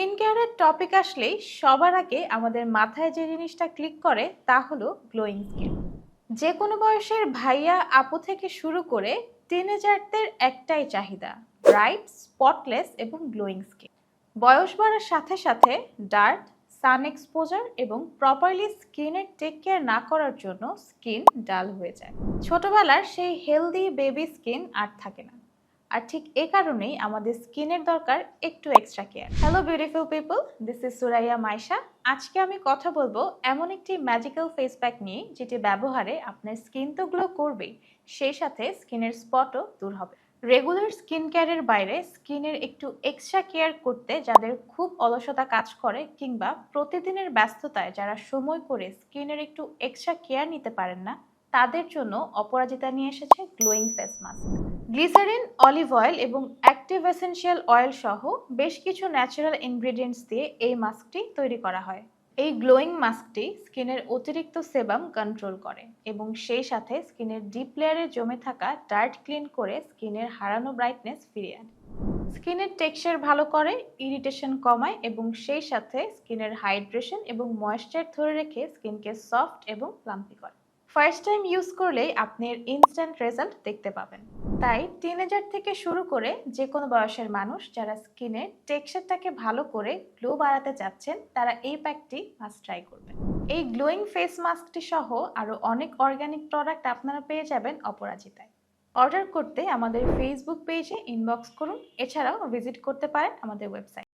Skin কেয়ারের topic আসলেই সবার আগে আমাদের মাথায় যে জিনিসটা ক্লিক করে তা হলো গ্লোয়িং স্কিন। যে কোনো বয়সের ভাইয়া আপু থেকে শুরু করে টিনেজারদের একটাই চাহিদা ব্রাইট স্পটলেস এবং গ্লোয়িং স্কিন বয়স বাড়ার সাথে সাথে ডার্ট সান এক্সপোজার এবং প্রপারলি স্কিনের টেক কেয়ার না করার জন্য স্কিন ডাল হয়ে যায়। ছোটবেলার সেই হেলদি বেবি স্কিন আর থাকে না। আর ঠিক এ কারণেই আমাদের স্কিনের দরকার একটু extra care hello beautiful people this is Suraiya Maisha আজকে আমি কথা বলব এমন একটি ম্যাজিক্যাল ফেস প্যাক নিয়ে যেটি ব্যবহারে আপনার স্কিন তো গ্লো করবেই, সেই সাথে স্কিনের স্পটও দূর হবে। রেগুলার স্কিন কেয়ারের বাইরে স্কিনের একটু এক্সট্রা কেয়ার করতে যাদের খুব অলসতা কাজ করে কিংবা প্রতিদিনের ব্যস্ততায় যারা সময় করে স্কিনের একটু এক্সট্রা কেয়ার নিতে পারেন না তাদের জন্য অপরাজিতা নিয়ে এসেছে glowing face mask. Glycerin, olive oil এবং অ্যাক্টিভ এসেনশিয়াল অয়েল সহ বেশ কিছু ন্যাচারাল ইনগ্রেডিয়েন্টস দিয়ে এই মাস্কটি তৈরি করা হয়। এই গ্লোয়িং মাস্কটি স্কিনের অতিরিক্ত সেবাম কন্ট্রোল করে এবং সেই সাথে স্কিনের ডিপ লেয়ারে জমে থাকা ডার্ট ক্লিন করে স্কিনের হারানো ব্রাইটনেস ফিরিয়ে আনে। স্কিনের টেক্সচার ভালো করে, ইরিটেশন কমায় এবং সেই সাথে স্কিনের হাইড্রেশন এবং ময়েশ্চার ধরে রেখে স্কিনকে সফট এবং প্লাম্পি করে। ফার্স্ট টাইম ইউজ করলেই আপনি ইনস্ট্যান্ট রেজাল্ট দেখতে পাবেন। তাই টিনেজার থেকে শুরু করে যে কোনো বয়সের মানুষ যারা স্কিনের টেক্সচারটাকে ভালো করে গ্লো বাড়াতে চাচ্ছেন, তারা এই প্যাকটি মাস্ট ট্রাই করবেন। এই গ্লোয়িং ফেস মাস্কটি সহ আরও অনেক অর্গ্যানিক প্রোডাক্ট আপনারা পেয়ে যাবেন অপরাজিতায়। অর্ডার করতে আমাদের ফেসবুক পেজে ইনবক্স করুন। এছাড়াও ভিজিট করতে পারেন আমাদের ওয়েবসাইট